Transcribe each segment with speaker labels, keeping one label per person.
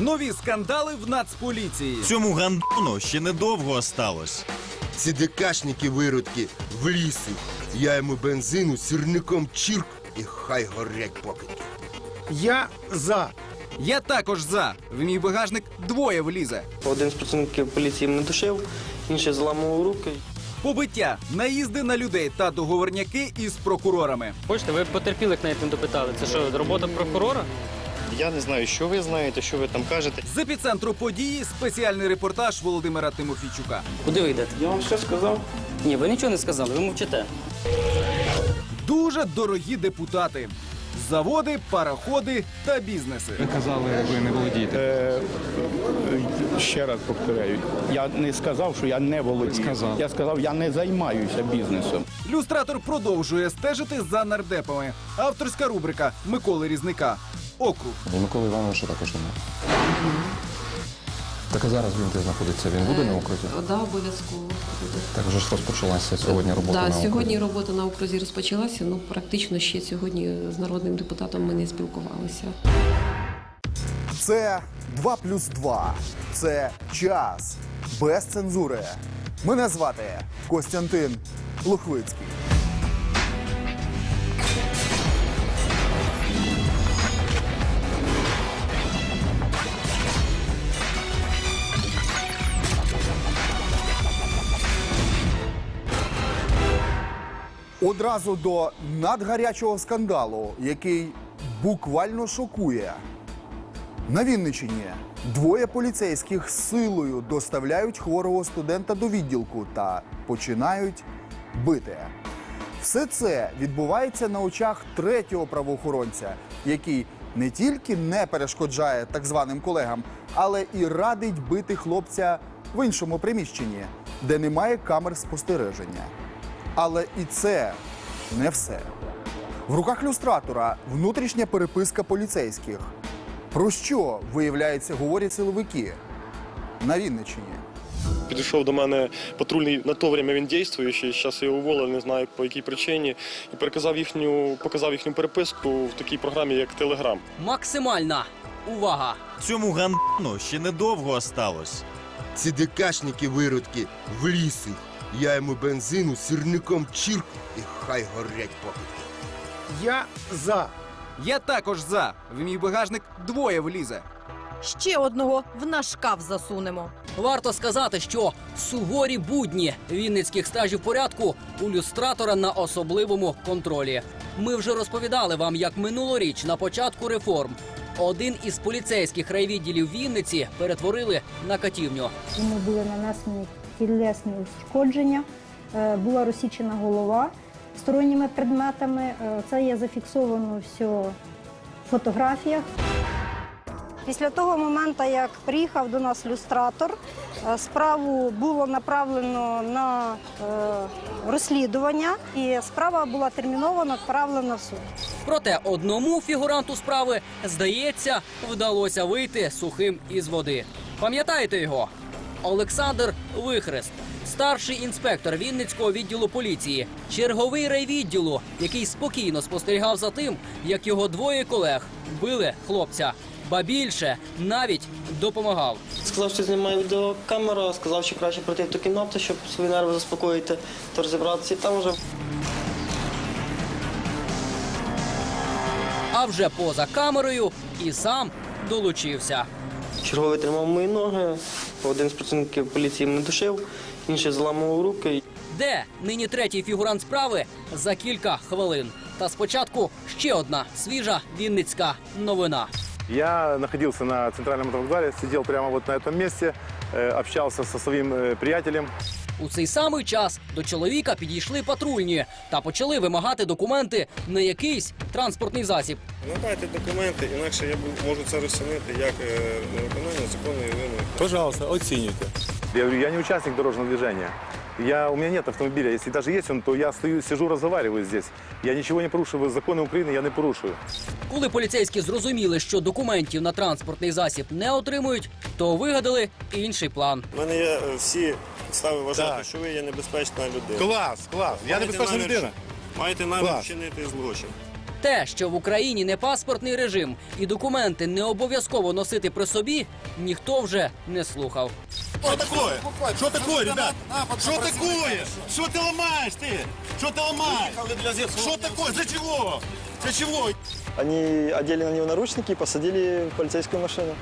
Speaker 1: Нові скандали в Нацполіції.
Speaker 2: Цьому гандону ще недовго осталось.
Speaker 3: Ці ДКшники виродки в лісі. Я йому бензину сірником чірк і хай горять покидьки.
Speaker 4: Я за.
Speaker 1: Я також за. В мій багажник двоє влізе.
Speaker 5: Один з працівників поліції мене душив, інший зламував руки.
Speaker 1: Побиття, наїзди на людей та договорняки із прокурорами.
Speaker 6: Бачите, ви потерпілих навіть не допитали. Це що, робота прокурора?
Speaker 7: Я не знаю, що ви знаєте, що ви там кажете.
Speaker 1: З епіцентру події спеціальний репортаж Володимира Тимофійчука.
Speaker 6: Куди ви йдете?
Speaker 5: Я вам все сказав.
Speaker 6: Ні, ви нічого не сказали, ви мовчите.
Speaker 1: Дуже дорогі депутати. Заводи, пароходи та бізнеси.
Speaker 8: Ви казали, ви не володієте.
Speaker 4: Е, ще раз повторяю, я не сказав, що я не володію.
Speaker 8: Сказав.
Speaker 4: Я сказав, я не займаюся бізнесом.
Speaker 1: Люстратор продовжує стежити за нардепами. Авторська рубрика Миколи Різника. Округ.
Speaker 8: І Миколи Івановича також немає. Так а зараз він де знаходиться? Він буде на окрузі?
Speaker 9: Так, да, обов'язково буде.
Speaker 8: Так вже ж розпочалася сьогодні робота
Speaker 9: да,
Speaker 8: на окрузі.
Speaker 9: сьогодні робота на окрузі розпочалася. Ну практично ще сьогодні з народним депутатом ми не спілкувалися.
Speaker 10: Це 2 плюс 2. Це час без цензури. Мене звати Костянтин Лухвицький. Одразу до надгарячого скандалу, який буквально шокує. На Вінничині двоє поліцейських силою доставляють хворого студента до відділку та починають бити. Все це відбувається на очах третього правоохоронця, який не тільки не перешкоджає так званим колегам, але і радить бити хлопця в іншому приміщенні, де немає камер спостереження. Але і це не все. В руках люстратора внутрішня переписка поліцейських. Про що, виявляється, говорять силовики на Вінниччині?
Speaker 7: Підійшов до мене патрульний на то время він дійствуючий. Зараз його уволили, не знаю по якій причині. І переказав їхню, показав їхню переписку в такій програмі, як Телеграм.
Speaker 6: Максимальна увага!
Speaker 2: Цьому гандону ще недовго осталось.
Speaker 3: Ці ДКшники виродки в лісі. Я йому бензину сірником чірк і хай горять покидьки.
Speaker 4: Я за.
Speaker 1: Я також за. В мій багажник двоє влізе.
Speaker 11: Ще одного в наш шкаф засунемо.
Speaker 6: Варто сказати, що суворі будні вінницьких стражів порядку у люстратора на особливому контролі. Ми вже розповідали вам, як минулоріч на початку реформ один із поліцейських райвідділів Вінниці перетворили на катівню.
Speaker 11: Йому були нанесені тілесні ушкодження, е, була розсічена голова сторонніми предметами. Е, Це є зафіксовано все в фотографіях. Після того моменту, як приїхав до нас люстратор, е, справу було направлено на розслідування, і справа була терміновано відправлена в суд.
Speaker 6: Проте одному фігуранту справи, здається, вдалося вийти сухим із води. Пам'ятаєте його? Олександр Вихрест, старший інспектор Вінницького відділу поліції, черговий райвідділу, який спокійно спостерігав за тим, як його двоє колег били хлопця. Ба більше навіть допомагав.
Speaker 5: Сказав, що знімає відеокамера, сказав, що краще пройти в ту кімнату, щоб свої нерви заспокоїти, то розібратися. І там вже
Speaker 6: А вже поза камерою і сам долучився.
Speaker 5: черговий тримав мої ноги, один з працівників поліції мене душив, інший зламував руки.
Speaker 6: Де нині третій фігурант справи за кілька хвилин. Та спочатку ще одна свіжа вінницька новина.
Speaker 12: Я находился на центральном вокзале, сидел прямо вот на этом месте, э, общался со своим э, приятелем.
Speaker 6: У цей самий час до чоловіка підійшли патрульні та почали вимагати документи на якийсь транспортний засіб.
Speaker 7: Надайте документи, інакше я можу це розцінити як невиконання законної вимоги.
Speaker 12: Пожалуйста, оцінюйте. Я говорю, я не учасник дорожнього движения. Я, у меня нет автомобиля. Если даже есть он, то я стою, сижу, разговариваю здесь. Я ничего не порушую. Законы України я не порушую.
Speaker 6: Коли поліцейські зрозуміли, що документів на транспортний засіб не отримують, то вигадали інший план.
Speaker 7: У мене є всі підстави вважати,
Speaker 12: Так.
Speaker 7: що ви є небезпечна людина.
Speaker 12: Клас, клас. Я
Speaker 7: Маєте
Speaker 12: небезпечна
Speaker 7: намір-
Speaker 12: людина.
Speaker 7: Маєте намір
Speaker 12: Клас.
Speaker 7: вчинити злочин.
Speaker 6: Те, що в Україні не паспортний режим і документи не обов'язково носити при собі, ніхто вже не слухав.
Speaker 2: Що такое? Що такое, ребят? Що такое? Що ти ламаєш ти? Що ти ламаєш? Що такое? Для чого? Для чого?
Speaker 5: Вони одели на нього наручники і посадили в поліцейську машину.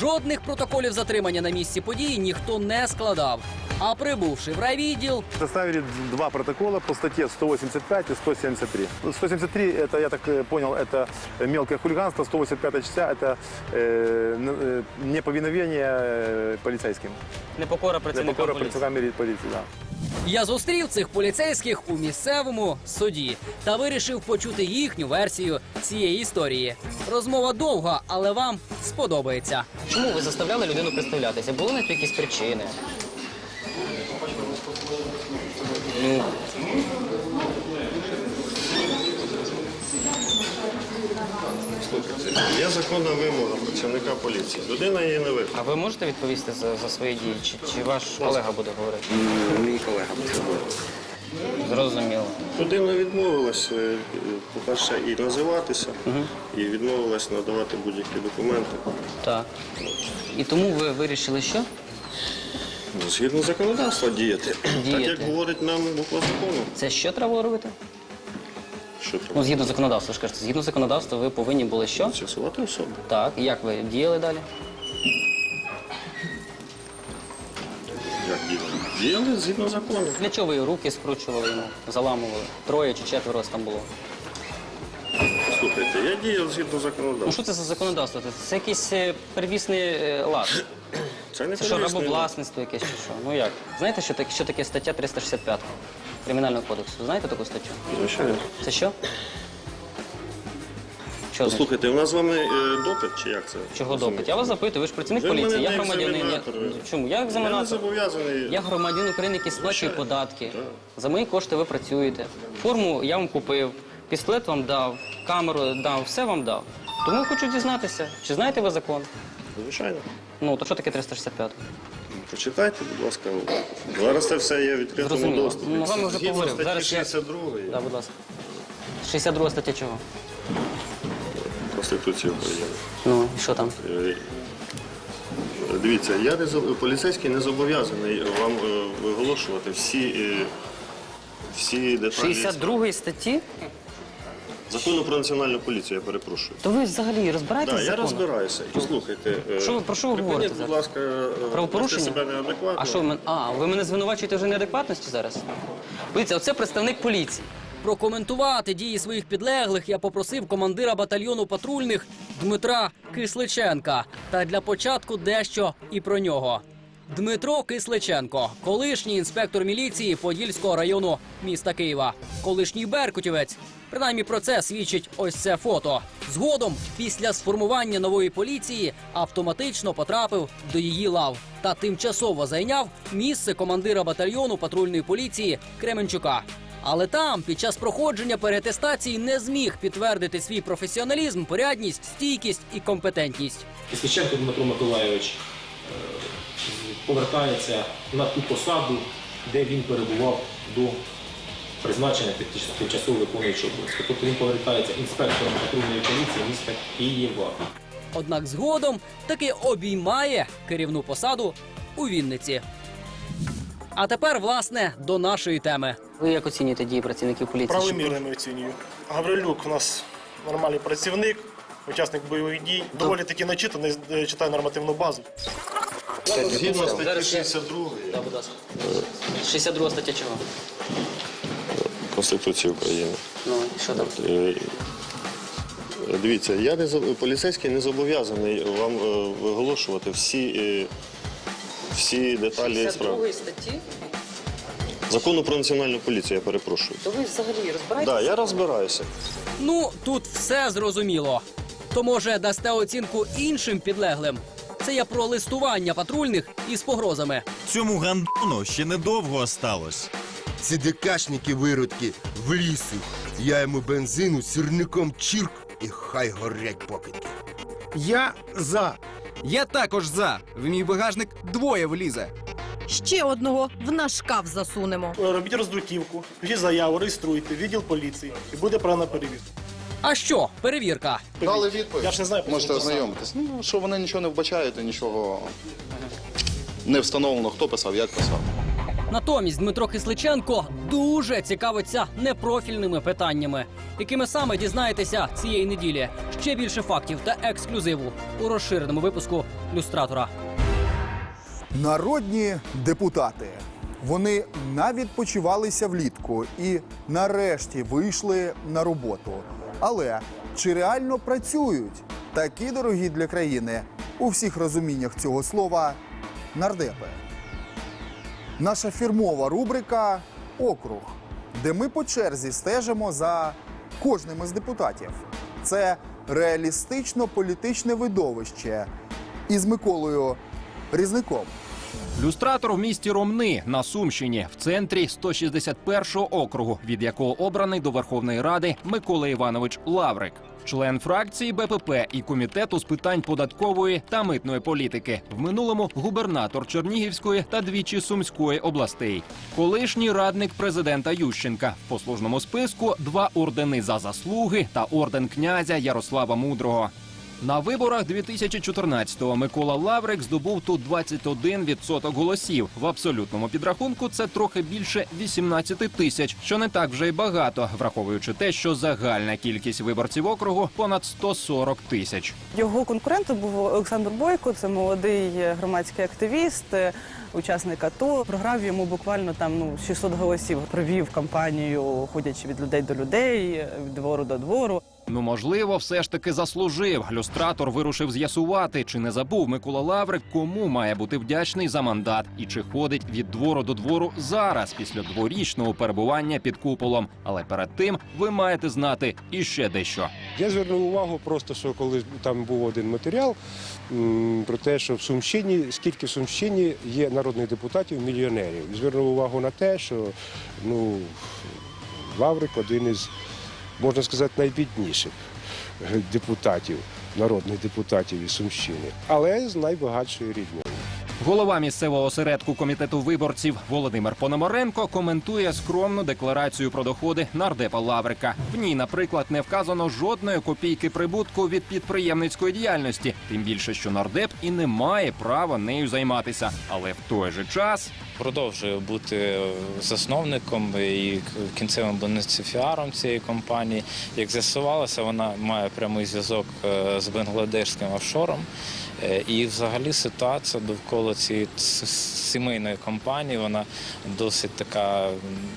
Speaker 6: Жодних протоколів затримання на місці події ніхто не складав. А прибувши в райвідділ,
Speaker 12: Составили два протокола по статье 185 и 173. 173, это, я так э, понял, это мелкое хулиганство, 185 частя, это э, н- э, неповиновение э, полицейским.
Speaker 6: непокора
Speaker 12: Непокора працівникам полиции, да.
Speaker 6: Я зустрів цих поліцейських у місцевому суді та вирішив почути їхню версію цієї історії. Розмова довга, але вам сподобається.
Speaker 13: Чому ви заставляли людину представлятися? Були на то якісь причини? Ну,
Speaker 7: Є законна вимога працівника поліції. Людина її не виконує.
Speaker 13: а ви можете відповісти за, за свої дії? Чи, чи ваш колега буде говорити?
Speaker 5: Мій колега буде говорити.
Speaker 13: Зрозуміло.
Speaker 7: Людина відмовилась, е, по-перше, і називатися, і відмовилась надавати будь-які документи.
Speaker 13: Так. І тому ви вирішили що?
Speaker 7: Згідно законодавства діяти. Так як говорить нам буква закону.
Speaker 13: Це що треба робити?
Speaker 7: Що треба?
Speaker 13: Ну, згідно законодавства, ви ж кажете, згідно законодавства ви повинні були що?
Speaker 7: З'ясувати особу.
Speaker 13: Так, як ви діяли далі?
Speaker 7: Як діяти? Діяли згідно закону.
Speaker 13: Для чого ви руки скручували йому, заламували? Троє чи четверо вас там було?
Speaker 7: Слухайте, я діяв згідно
Speaker 13: Ну
Speaker 7: законодавства.
Speaker 13: що це за законодавство? Це, це якийсь е, первісний е, лад.
Speaker 7: Це не
Speaker 13: Це що,
Speaker 7: первісний
Speaker 13: рабовласництво якесь чи що? Ну як? Знаєте, що таке, що таке стаття 365 Кримінального кодексу? Знаєте таку статтю?
Speaker 7: Звичайно.
Speaker 13: Це що? Що?
Speaker 7: Послухайте, у нас з вами е, допит чи як це?
Speaker 13: Чого допит? Я вас запитую, ви ж працівник
Speaker 7: Ви мене
Speaker 13: поліції, я
Speaker 7: не
Speaker 13: громадянин. Я...
Speaker 7: екзаменатор.
Speaker 13: Чому? Я
Speaker 7: Я не
Speaker 13: екзаменатор.
Speaker 7: зобов'язаний.
Speaker 13: Я громадянин України, який сплачує
Speaker 7: Звичайно.
Speaker 13: податки. За мої кошти ви працюєте. Форму я вам купив, пістолет вам дав, камеру дав, все вам дав. Тому хочу дізнатися, чи знаєте ви закон?
Speaker 7: Звичайно.
Speaker 13: Ну, то що таке 365?
Speaker 7: Почитайте, будь ласка. Зараз це все є в відкритому
Speaker 13: Зрозуміло.
Speaker 7: доступі.
Speaker 13: Ну, з вами вже
Speaker 7: Згідно
Speaker 13: поговорив.
Speaker 7: статті
Speaker 13: Зараз я-
Speaker 7: 62
Speaker 13: Да, будь ласка. 62 стаття чого?
Speaker 7: Конституції України.
Speaker 13: Ну, і що там?
Speaker 7: Е, Дивіться, я не зоб- поліцейський не зобов'язаний вам е, виголошувати всі, е, всі деталі
Speaker 13: 62 статті?
Speaker 7: закону про національну поліцію, я перепрошую.
Speaker 13: То ви взагалі розбираєтесь
Speaker 7: Так,
Speaker 13: в
Speaker 7: я розбираюся. Послухайте, е,
Speaker 13: Що ви- про що ви
Speaker 7: припиніть,
Speaker 13: говорите
Speaker 7: будь
Speaker 13: зараз?
Speaker 7: ласка, е, вести
Speaker 13: Правопорушення?
Speaker 7: себе неадекватно.
Speaker 13: А що ви мен- А, ви мене звинувачуєте вже неадекватності зараз? Дивіться, оце представник поліції.
Speaker 6: Прокоментувати дії своїх підлеглих я попросив командира батальйону патрульних Дмитра Кисличенка. Та для початку дещо і про нього. Дмитро Кисличенко, колишній інспектор міліції Подільського району міста Києва, колишній беркутівець. Принаймні про це свідчить ось це фото. Згодом, після сформування нової поліції, автоматично потрапив до її лав та тимчасово зайняв місце командира батальйону патрульної поліції Кременчука. Але там, під час проходження перетестації, не зміг підтвердити свій професіоналізм, порядність, стійкість і компетентність.
Speaker 14: Кисличенко Дмитро Миколайович е, повертається на ту посаду, де він перебував до призначення тимчасово виконуючого обов'язки. Тобто він повертається інспектором патрульної поліції міста Києва.
Speaker 6: Однак згодом таки обіймає керівну посаду у Вінниці. А тепер, власне, до нашої теми.
Speaker 13: Ви як оцінюєте дії працівників поліції?
Speaker 15: Правомірними оцінюю. Гаврилюк у нас нормальний працівник, учасник бойових дій. Доволі таки начитаний, е, читає нормативну базу.
Speaker 7: Згідно статті 62
Speaker 13: Да, будь ласка. 62 стаття чого?
Speaker 7: Конституції України.
Speaker 13: Ну, і що там?
Speaker 7: Е, Дивіться, я не зоб- поліцейський не зобов'язаний вам е, виголошувати всі, е, всі деталі справи.
Speaker 13: 62 статті?
Speaker 7: Закону про національну поліцію, я перепрошую.
Speaker 13: То ви взагалі
Speaker 7: Так, да, я розбираюся.
Speaker 6: Ну, тут все зрозуміло. То може дасте оцінку іншим підлеглим. Це я про листування патрульних із погрозами.
Speaker 2: Цьому гандону ще недовго осталось.
Speaker 3: Ці ДКшники виродки в лісу. Я йому бензину сірником чірк і хай горять покидьки.
Speaker 1: Я за. Я також за. В мій багажник двоє влізе.
Speaker 16: Ще одного в наш шкаф засунемо.
Speaker 15: Робіть роздруківку, пишіть заяву, реєструйте, відділ поліції і буде правильна перевірка.
Speaker 6: А що, перевірка?
Speaker 17: Дали відповідь.
Speaker 15: Я ж не знаю, про
Speaker 17: Можете
Speaker 15: що
Speaker 17: ознайомитись. Ну, що вони нічого не вбачають і нічого не встановлено, хто писав, як писав.
Speaker 6: Натомість Дмитро Кисличенко дуже цікавиться непрофільними питаннями, якими саме дізнаєтеся цієї неділі. Ще більше фактів та ексклюзиву у розширеному випуску люстратора.
Speaker 10: Народні депутати. Вони навідпочивалися влітку і нарешті вийшли на роботу. Але чи реально працюють такі дорогі для країни у всіх розуміннях цього слова нардепи? Наша фірмова рубрика Округ, де ми по черзі стежимо за кожним із депутатів. Це реалістично політичне видовище із Миколою Різником.
Speaker 18: Люстратор в місті Ромни на Сумщині в центрі 161-го округу, від якого обраний до Верховної Ради Микола Іванович Лаврик, член фракції БПП і комітету з питань податкової та митної політики. В минулому губернатор Чернігівської та двічі Сумської областей, колишній радник президента Ющенка в послужному списку два ордени за заслуги та орден князя Ярослава Мудрого. На виборах 2014-го Микола Лаврик здобув тут 21% голосів. В абсолютному підрахунку це трохи більше 18 тисяч, що не так вже й багато, враховуючи те, що загальна кількість виборців округу понад 140 тисяч.
Speaker 19: Його конкурентом був Олександр Бойко, це молодий громадський активіст, е, учасник АТО. Програв йому буквально там ну 600 голосів. Провів кампанію, ходячи від людей до людей, від двору до двору.
Speaker 18: Ну, можливо, все ж таки заслужив. Люстратор вирушив з'ясувати, чи не забув Микола Лаврик, кому має бути вдячний за мандат, і чи ходить від двору до двору зараз, після дворічного перебування під куполом. Але перед тим ви маєте знати іще дещо.
Speaker 20: Я звернув увагу просто, що коли там був один матеріал про те, що в Сумщині, скільки в Сумщині є народних депутатів, мільйонерів. Звернув увагу на те, що ну, Лаврик один із, можна сказати, найбідніших депутатів, народних депутатів із Сумщини, але з найбагатшої рідньої.
Speaker 18: Голова місцевого осередку комітету виборців Володимир Пономаренко коментує скромну декларацію про доходи нардепа Лаврика. В ній, наприклад, не вказано жодної копійки прибутку від підприємницької діяльності, тим більше, що нардеп і не має права нею займатися. Але в той же час
Speaker 21: продовжує бути засновником і кінцевим бенефіціаром цієї компанії. Як з'ясувалося, вона має прямий зв'язок е, з бангладешським офшором. Е, І взагалі ситуація довкола цієї сімейної компанії вона досить така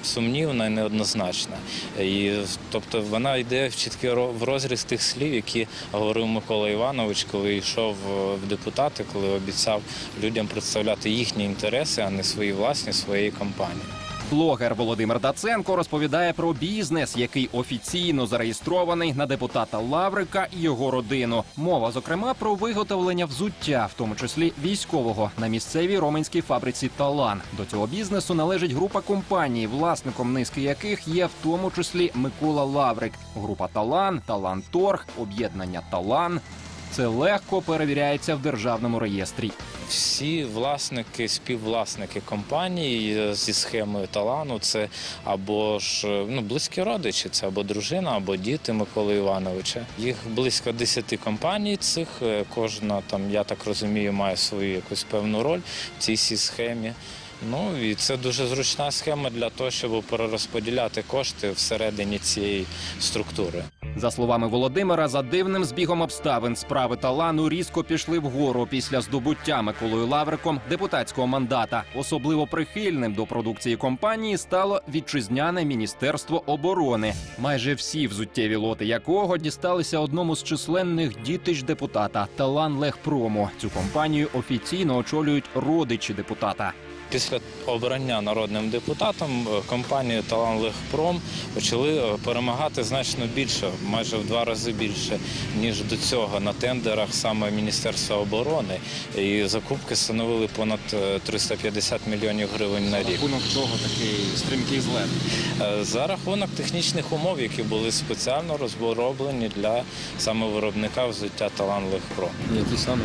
Speaker 21: сумнівна і неоднозначна. І тобто вона йде в чіткий в розріз тих слів, які говорив Микола Іванович, коли йшов е, в депутати, коли обіцяв людям представляти їхні інтереси, а не свої власні своєї компанії.
Speaker 18: Блогер Володимир Даценко розповідає про бізнес, який офіційно зареєстрований на депутата Лаврика і його родину. Мова, зокрема, про виготовлення взуття, в тому числі військового, на місцевій роменській фабриці Талан. До цього бізнесу належить група компаній, власником низки яких є в тому числі Микола Лаврик. Група Талан, Талан Торг, об'єднання Талан. Це легко перевіряється в державному реєстрі.
Speaker 21: Всі власники, співвласники компанії зі схемою талану це або ж ну, близькі родичі, це або дружина, або діти Миколи Івановича. Їх близько 10 компаній цих. е, Кожна там, я так розумію, має свою якусь певну роль в цій схемі. Ну і це дуже зручна схема для того, щоб перерозподіляти кошти всередині цієї структури.
Speaker 18: За словами Володимира, за дивним збігом обставин справи талану різко пішли вгору після здобуття Миколою Лавриком депутатського мандата. Особливо прихильним до продукції компанії стало вітчизняне міністерство оборони, майже всі взуттєві лоти якого дісталися одному з численних дітищ депутата Талан Легпрому. Цю компанію офіційно очолюють родичі депутата.
Speaker 21: Після обрання народним депутатом е, компанію Таланлегпром почали е, перемагати значно більше, майже в два рази більше, ніж до цього на тендерах саме Міністерства оборони. І закупки становили понад е, 350 мільйонів гривень на рік.
Speaker 8: Рахунок того такий стрімкий злет.
Speaker 21: Е, За рахунок технічних умов, які були спеціально розроблені для саме виробника взуття Таланлегпром.
Speaker 8: Які саме?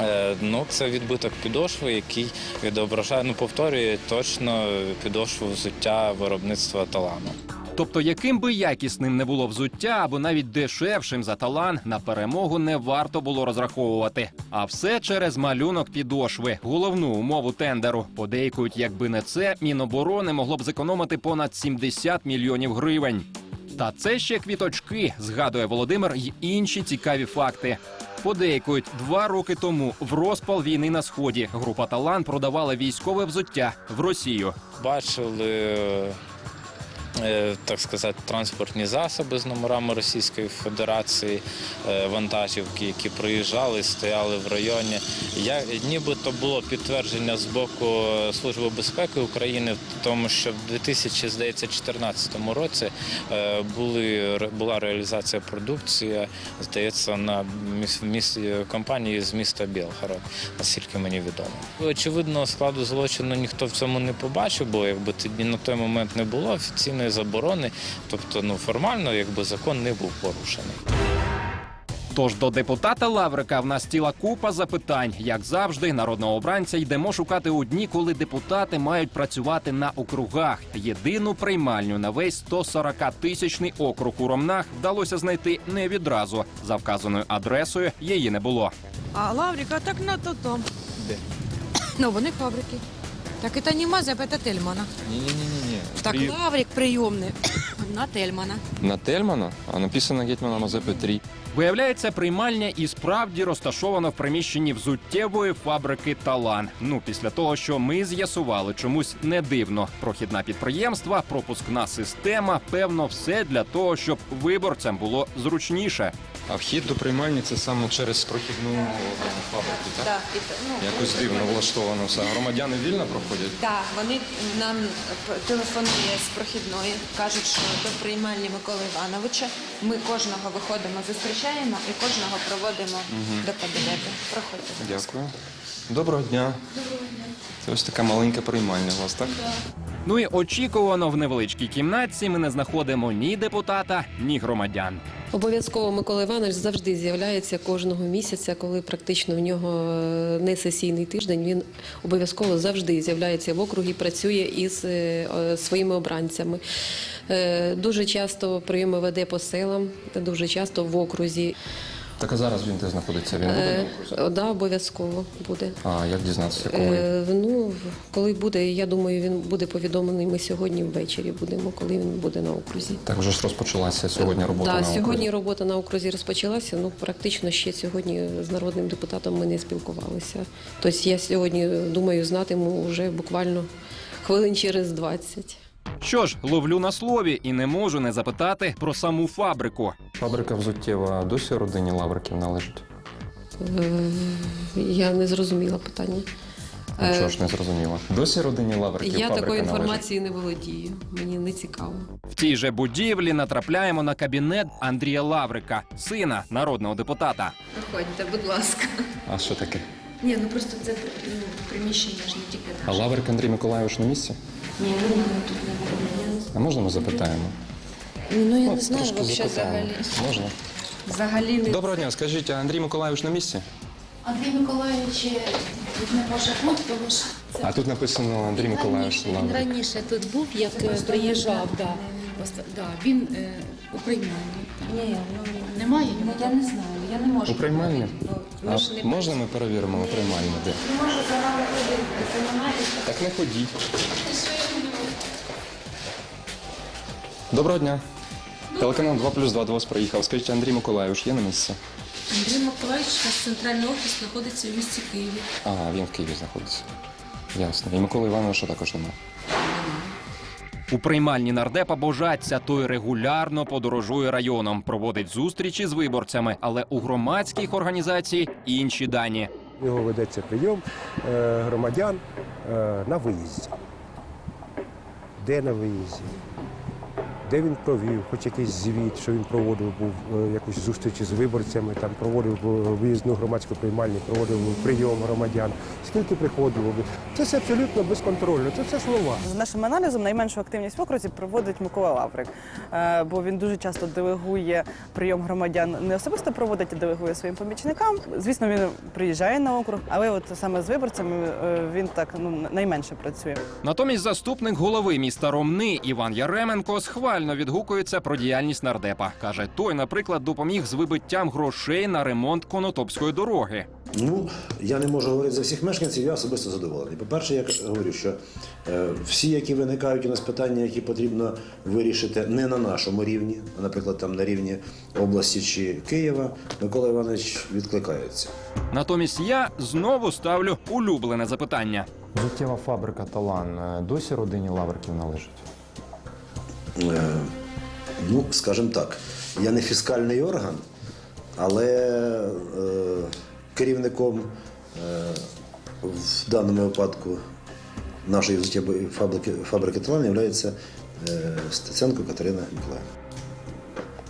Speaker 21: Е, Ну, це відбиток підошви, який відображає, ну повторює точно підошву взуття виробництва талану.
Speaker 18: Тобто, яким би якісним не було взуття, або навіть дешевшим за талан, на перемогу не варто було розраховувати. А все через малюнок підошви, головну умову тендеру. Подейкують, якби не це, Міноборони могло б зекономити понад 70 мільйонів гривень. Та це ще квіточки, згадує Володимир, й інші цікаві факти. Подейкують, два роки тому в розпал війни на сході група Талан продавала військове взуття в Росію.
Speaker 21: Бачили, так сказати, транспортні засоби з номерами Російської Федерації, е, вантажівки, які приїжджали, стояли в районі. Я, нібито було підтвердження з боку Служби безпеки України в тому, що в 2014 році е, були, була реалізація продукції, здається, на міс, міс, компанії з міста Білгород, наскільки мені відомо. Очевидно, складу злочину ніхто в цьому не побачив, бо якби тоді на той момент не було офіційної заборони, тобто ну формально якби закон не був порушений.
Speaker 18: Тож до депутата Лаврика в нас ціла купа запитань. Як завжди, народного обранця йдемо шукати у дні, коли депутати мають працювати на округах. Єдину приймальню на весь 140-тисячний округ у Ромнах вдалося знайти не відразу. За вказаною адресою її не було.
Speaker 22: А Лаврика так на то там.
Speaker 8: Де?
Speaker 22: Ну, вони фабрики. Так это не Мазеп, это Тельмана.
Speaker 8: Не-не-не.
Speaker 22: Так Лаврик приемный на Тельмана.
Speaker 8: На Тельмана, а написано Гетьмана Мазепи 3.
Speaker 18: Виявляється, приймальня і справді розташована в приміщенні взуттєвої фабрики Талан. Ну, після того, що ми з'ясували, чомусь не дивно. Прохідна підприємства, пропускна система, певно, все для того, щоб виборцям було зручніше.
Speaker 8: А вхід до приймальні це саме через прохідну фабрику, так?
Speaker 23: Так, ну,
Speaker 8: Якось дивно влаштовано все. Громадяни вільно проходять?
Speaker 23: Так, вони нам телефонує з прохідної, кажуть, що до приймальні Миколи Івановича ми кожного виходимо, зустрічаємо і кожного проводимо
Speaker 8: Мгм.
Speaker 23: до кабінету. Проходьте. будь ласка.
Speaker 8: Дякую. Доброго дня. Це ось така маленька приймальня у вас, так?
Speaker 18: Ну і очікувано в невеличкій кімнатці ми не знаходимо ні депутата, ні громадян.
Speaker 23: Обов'язково Микола Іванович завжди з'являється кожного місяця, коли практично в нього е, не сесійний тиждень. Він обов'язково завжди з'являється в округі, працює із е, своїми обранцями. Е, Дуже часто прийоми веде по селам, дуже часто в окрузі.
Speaker 8: Так а зараз він де знаходиться? Він буде?
Speaker 23: Е? Да, обов'язково буде.
Speaker 8: А як дізнатися, коли?
Speaker 23: Е, ну, коли буде, я думаю, він буде повідомлений. Ми сьогодні ввечері будемо, коли він буде на окрузі.
Speaker 8: Так вже ж розпочалася сьогодні робота
Speaker 23: Так,
Speaker 8: на окрузі.
Speaker 23: сьогодні робота на окрузі розпочалася. Ну, практично ще сьогодні з народним депутатом ми не спілкувалися. Тобто я сьогодні думаю, знатиму вже буквально хвилин через 20.
Speaker 18: Що ж, ловлю на слові і не можу не запитати про саму фабрику.
Speaker 8: Фабрика взуттєва досі родині Лавриків належить?
Speaker 23: Е, я не зрозуміла питання. Е,
Speaker 8: Нічого ж не зрозуміло. Досі родині Лавриків
Speaker 23: я
Speaker 8: фабрика
Speaker 23: такої
Speaker 8: належить?
Speaker 23: інформації не володію. Мені не цікаво.
Speaker 18: В тій же будівлі натрапляємо на кабінет Андрія Лаврика, сина народного депутата.
Speaker 23: Проходьте, будь ласка.
Speaker 8: А що таке?
Speaker 23: Ні, ну просто це приміщення ж не тільки
Speaker 8: А Лаврик Андрій Миколайович на місці?
Speaker 23: Ні, ну тут не
Speaker 8: А можна ми запитаємо?
Speaker 23: Ну я
Speaker 8: От,
Speaker 23: не знаю,
Speaker 8: трошки
Speaker 23: взагалі
Speaker 8: запитаємо.
Speaker 23: взагалі.
Speaker 8: Можна?
Speaker 23: Взагалі не
Speaker 8: Доброго дня, скажіть, а Андрій Миколайович на місці?
Speaker 23: Андрій Миколаївич тут не може бути, тому що
Speaker 8: А тут написано Андрій Миколайович
Speaker 24: Він
Speaker 8: Лаврик.
Speaker 24: раніше тут був, як е, приїжджав, да. Да. Він е, у приймальні.
Speaker 23: Ні,
Speaker 24: Немає?
Speaker 23: Ну я не знаю, я не можу.
Speaker 8: У приймальні?
Speaker 23: ми
Speaker 8: А
Speaker 23: ж не
Speaker 8: можна ми перевіримо у приймальні? Де?
Speaker 23: Не можу за вами ходити, розумієте?
Speaker 8: Так не ходіть. Доброго дня. Телеканал 2 плюс 2 до вас приїхав. Скажіть, Андрій Миколайович є на місці?
Speaker 24: Андрій Миколаївич, у нас центральний офіс знаходиться в місті Києві.
Speaker 8: Ага, він в Києві знаходиться. Ясно. І Миколи Івановича також немає.
Speaker 18: У приймальні нардепа божаться, той регулярно подорожує районом, проводить зустрічі з виборцями, але у громадських організацій інші дані.
Speaker 20: Його ведеться прийом е, громадян е, на виїзді. Де на виїзді? Де він провів, хоч якийсь звіт, що він проводив, був е, якусь зустрічі з виборцями, там проводив е, виїзну громадську приймальню, проводив прийом громадян. Скільки приходило? Це все абсолютно безконтрольно. Це все слова.
Speaker 19: За нашим аналізом, найменшу активність в окрузі проводить Микола Лаврик, Е, бо він дуже часто делегує прийом громадян, не особисто проводить, а делегує своїм помічникам. Звісно, він приїжджає на округ, але от саме з виборцями він так ну найменше працює.
Speaker 18: Натомість заступник голови міста Ромни Іван Яременко схвалює схвально відгукується про діяльність нардепа. каже, той, наприклад, допоміг з вибиттям грошей на ремонт конотопської дороги.
Speaker 25: Ну, я не можу говорити за всіх мешканців, я особисто задоволений. По-перше, я говорю, що е, всі, які виникають у нас питання, які потрібно вирішити не на нашому рівні, а, наприклад, там на рівні області чи Києва, Микола Іванович відкликається.
Speaker 18: Натомість я знову ставлю улюблене запитання.
Speaker 26: Життєва фабрика Талан досі родині Лавриків належить?
Speaker 25: Е, ну, скажімо так, я не фіскальний орган, але е, керівником е, в даному випадку нашої взуттєвої фабрики, фабрики Талан є Стеценко Катерина Миколаївна.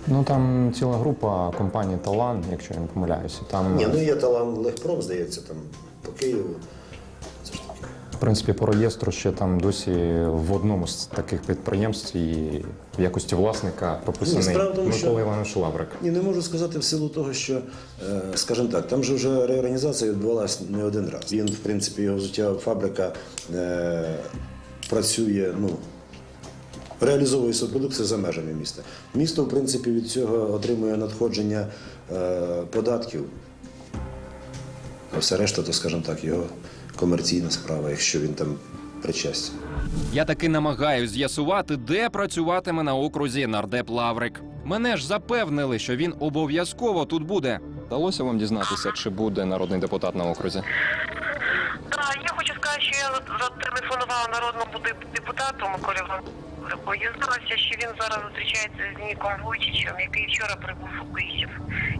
Speaker 26: Ну там ціла група компаній Талан, якщо я не помиляюся. Там,
Speaker 25: Ні, ну є Талан Легпром, здається, там по Києву.
Speaker 26: Принципі, по реєстру ще там досі в одному з таких підприємств і в якості власника прописаний
Speaker 25: Ні, тому, що-
Speaker 26: Микола Іванович Лаврик.
Speaker 25: Ні, не можу сказати в силу того, що, е, скажімо так, там же вже реорганізація відбувалася не один раз. Він, в принципі, його взуттєва фабрика е, працює, ну, реалізовує свою продукцію за межами міста. Місто, в принципі, від цього отримує надходження е, податків. А все решта, то, скажімо так, його комерційна справа, якщо він там причастен.
Speaker 18: Я таки намагаюсь з'ясувати, де працюватиме на окрузі нардеп Лаврик. Мене ж запевнили, що він обов'язково тут буде.
Speaker 8: Вдалося вам дізнатися, чи буде народний депутат на окрузі?
Speaker 27: Так, я хочу сказати, що я зателефонувала народному депутату Миколі Дізналася, що він зараз зустрічається з Ніком Войчичем, який вчора прибув у Київ.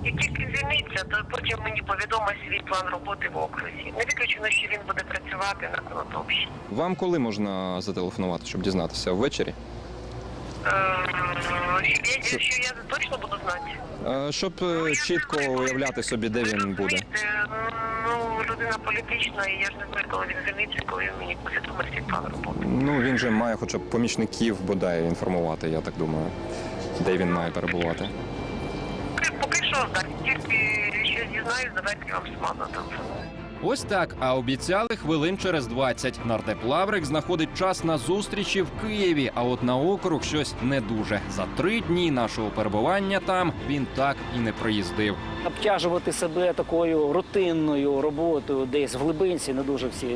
Speaker 27: Як тільки звільниться, то потім мені повідомить свій план роботи в окрузі. Не виключено, що він буде працювати на Конотопщині.
Speaker 8: Вам коли можна зателефонувати, щоб дізнатися? Ввечері?
Speaker 27: Е, Що я, точно буду знати?
Speaker 8: Е, Щоб е, чітко уявляти собі, де він буде.
Speaker 27: Ну, людина політична, і я ж не знаю, коли він звільниться, коли він мені повідомить свій план роботи.
Speaker 8: Ну він же має хоча б помічників бодай інформувати, я так думаю, де він має перебувати.
Speaker 27: Поки що так, тільки щось дізнаюсь, давайте я вам сама зателефоную.
Speaker 18: Ось так. А обіцяли хвилин через 20. Нардеп Лаврик знаходить час на зустрічі в Києві. А от на округ щось не дуже. За три дні нашого перебування там він так і не приїздив.
Speaker 28: обтяжувати себе такою рутинною роботою десь в глибинці не дуже всі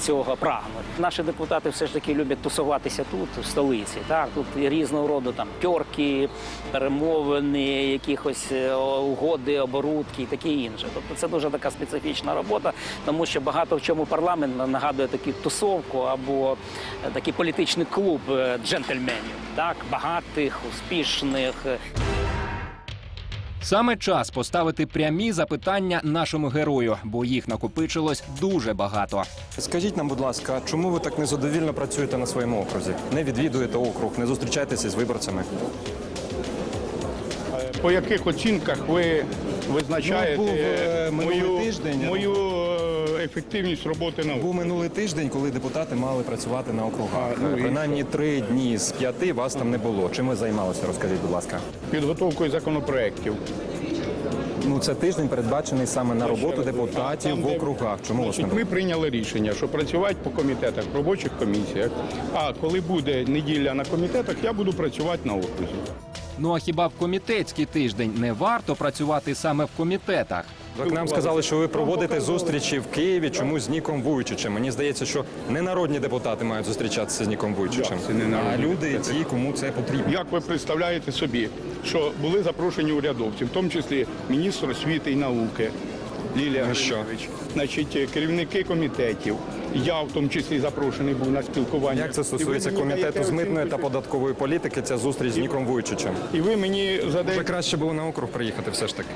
Speaker 28: цього прагнуть. Наші депутати все ж таки люблять тусуватися тут, в столиці. Так тут різного роду там тьорки, перемовини, якихось е, угоди, оборудки і таке інше. Тобто це дуже така специфічна робота, тому що багато в чому парламент нагадує таку тусовку або е, такий політичний клуб е, джентльменів, так багатих, успішних.
Speaker 18: Саме час поставити прямі запитання нашому герою, бо їх накопичилось дуже багато.
Speaker 26: Скажіть нам, будь ласка, чому ви так незадовільно працюєте на своєму окрузі? Не відвідуєте округ, не зустрічаєтеся з виборцями?
Speaker 29: По яких оцінках ви визначаєте
Speaker 26: Ну, був, е, минулий
Speaker 29: мою,
Speaker 26: тиждень.
Speaker 29: мою е, ефективність роботи на
Speaker 26: Був минулий тиждень, коли депутати мали працювати на округах.
Speaker 29: ну, і
Speaker 26: Принаймні три дні з п'яти вас там не було. Чим ви займалися? Розкажіть, будь ласка.
Speaker 29: підготовкою законопроєктів?
Speaker 26: Ну це тиждень передбачений саме на роботу депутатів в округах. Чому вас не
Speaker 29: Значить,
Speaker 26: було?
Speaker 29: ми прийняли рішення, що працювати по комітетах, робочих комісіях. А коли буде неділя на комітетах, я буду працювати на окрузі.
Speaker 18: Ну а хіба в комітетський тиждень не варто працювати саме в комітетах?
Speaker 26: Так нам сказали, що ви проводите зустрічі в Києві чомусь з Ніком Вуйчичем. Мені здається, що не народні депутати мають зустрічатися з Ніком Вуйчичем, а люди, ті, кому це потрібно.
Speaker 29: Як ви представляєте собі, що були запрошені урядовці, в тому числі міністр освіти і науки Лілія Григорович, значить, керівники комітетів. Я в тому числі запрошений був на спілкування.
Speaker 26: Як це стосується комітету з митної та податкової політики? Ця зустріч з Ніком Вуйчичем.
Speaker 29: І ви мені
Speaker 26: Вже
Speaker 29: задаєте,
Speaker 26: краще було на округ приїхати, все ж таки.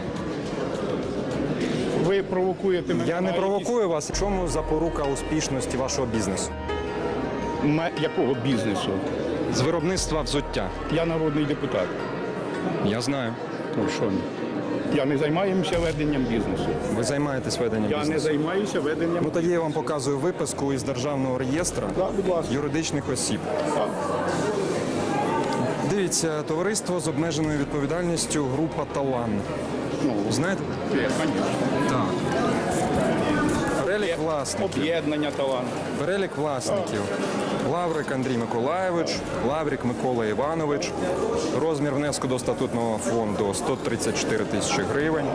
Speaker 29: ви провокуєте мене.
Speaker 26: Я не провокую вас. В чому запорука успішності вашого бізнесу?
Speaker 29: Якого бізнесу?
Speaker 26: З виробництва взуття.
Speaker 29: Я народний депутат.
Speaker 26: Я знаю.
Speaker 29: Ну що? Я не займаюся веденням бізнесу.
Speaker 26: Ви займаєтесь веденням
Speaker 29: Я не
Speaker 26: бізнесу?
Speaker 29: займаюся веденням.
Speaker 26: Ну тоді я вам показую виписку із державного реєстру юридичних осіб. Дивіться, товариство з обмеженою відповідальністю група Талан. Знаєте? Так. Власників.
Speaker 29: об'єднання талантів.
Speaker 26: Перелік власників. Лаврик Андрій Миколаєвич, Лаврик Микола Іванович. Розмір внеску до статутного фонду 134 тисячі гривень.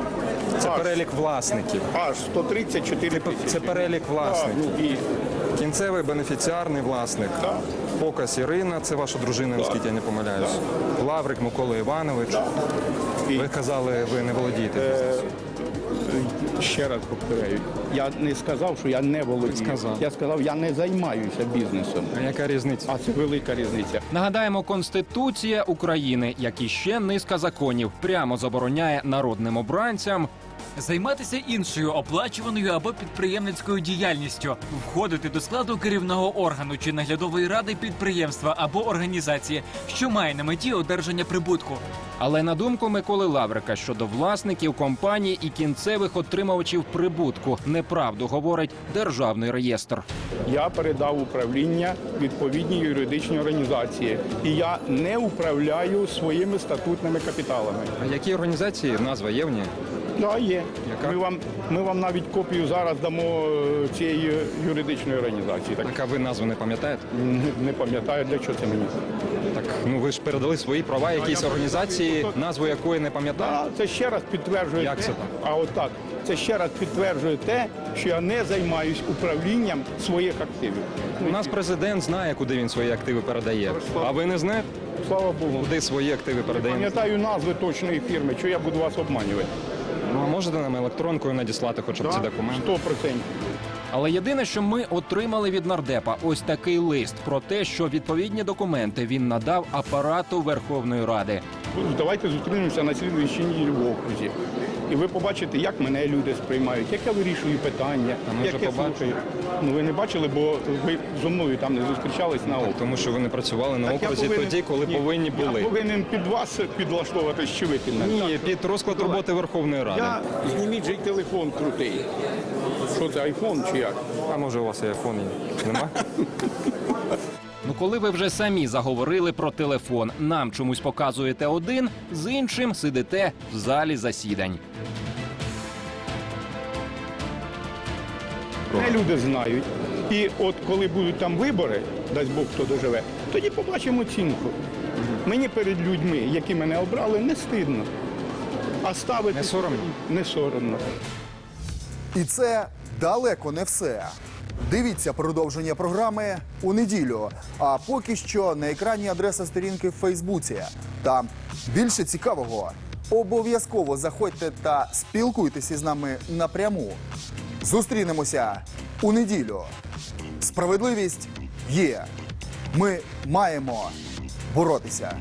Speaker 26: Це
Speaker 29: Аж.
Speaker 26: перелік власників.
Speaker 29: Аж 134 тисячі.
Speaker 26: Це перелік власників.
Speaker 29: Так, ну, і
Speaker 26: Кінцевий бенефіціарний власник. Показ Ірина, це ваша дружина, наскільки я не помиляюсь. Лаврик Микола Іванович. Ви казали, ви не володієте бізнесом.
Speaker 29: Ще раз повторяю, я не сказав, що я не володію.
Speaker 26: сказав.
Speaker 29: Я сказав, я не займаюся бізнесом.
Speaker 26: А яка різниця?
Speaker 29: А це велика різниця.
Speaker 18: Нагадаємо, Конституція України, як і ще низка законів, прямо забороняє народним обранцям
Speaker 30: Займатися іншою оплачуваною або підприємницькою діяльністю, входити до складу керівного органу чи наглядової ради підприємства або організації, що має на меті одержання прибутку.
Speaker 18: Але на думку Миколи Лаврика щодо власників компаній і кінцевих отримувачів прибутку, неправду говорить державний реєстр.
Speaker 29: Я передав управління відповідній юридичній організації, і я не управляю своїми статутними капіталами.
Speaker 26: А які організації назва є в ній?
Speaker 29: Да, є.
Speaker 26: Яка?
Speaker 29: Ми вам ми вам навіть копію зараз дамо е, цієї юридичної організації. Так
Speaker 26: Так а ви назву не пам'ятаєте?
Speaker 29: не, не пам'ятаю для чого це мені.
Speaker 26: Так ну ви ж передали свої права якійсь організації, назву якої не пам'ятаю.
Speaker 29: Це ще раз підтверджує
Speaker 26: Як
Speaker 29: те,
Speaker 26: це так?
Speaker 29: а от так. Це ще раз підтверджує те, що я не займаюсь управлінням своїх активів.
Speaker 26: У нас президент знає, куди він свої активи передає. А ви не знаєте,
Speaker 29: Слава Богу.
Speaker 26: куди свої активи
Speaker 29: Не
Speaker 26: передає?
Speaker 29: пам'ятаю назви точної фірми, що я буду вас обманювати.
Speaker 26: Ну а можете нам електронкою надіслати хоча б ці документи?
Speaker 29: 100%.
Speaker 18: Але єдине, що ми отримали від нардепа, ось такий лист про те, що відповідні документи він надав апарату Верховної Ради.
Speaker 29: Давайте зустрінемося на слідуючій неділі в окрузі. І ви побачите, як мене люди сприймають, як я вирішую питання,
Speaker 26: А ми вже
Speaker 29: як я
Speaker 26: побачили.
Speaker 29: слухаю. Ну ви не бачили, бо ви зо мною там не зустрічались на окрузі.
Speaker 26: Тому що ви не працювали на
Speaker 29: Так я
Speaker 26: окрузі
Speaker 29: повинен-
Speaker 26: тоді, коли
Speaker 29: Ні,
Speaker 26: повинні
Speaker 29: Я
Speaker 26: були.
Speaker 29: повинен під вас підлаштовувати, що ви під мене.
Speaker 26: Ні, під розклад роботи Верховної Ради.
Speaker 29: Я зніміть же й телефон крутий. Що це айфон чи як?
Speaker 26: А може у вас і айфон є? Нема?
Speaker 18: Коли ви вже самі заговорили про телефон, нам чомусь показуєте один, з іншим сидите в залі засідань.
Speaker 29: Не люди знають. І от коли будуть там вибори, дасть Бог хто доживе, тоді побачимо оцінку. Мені перед людьми, які мене обрали, не стидно. А ставити
Speaker 26: Не соромно?
Speaker 29: не соромно.
Speaker 10: І це далеко не все. Дивіться продовження програми у неділю. А поки що на екрані адреса сторінки в Фейсбуці. Там більше цікавого. Обов'язково заходьте та спілкуйтеся з нами напряму. Зустрінемося у неділю. Справедливість є. Ми маємо боротися.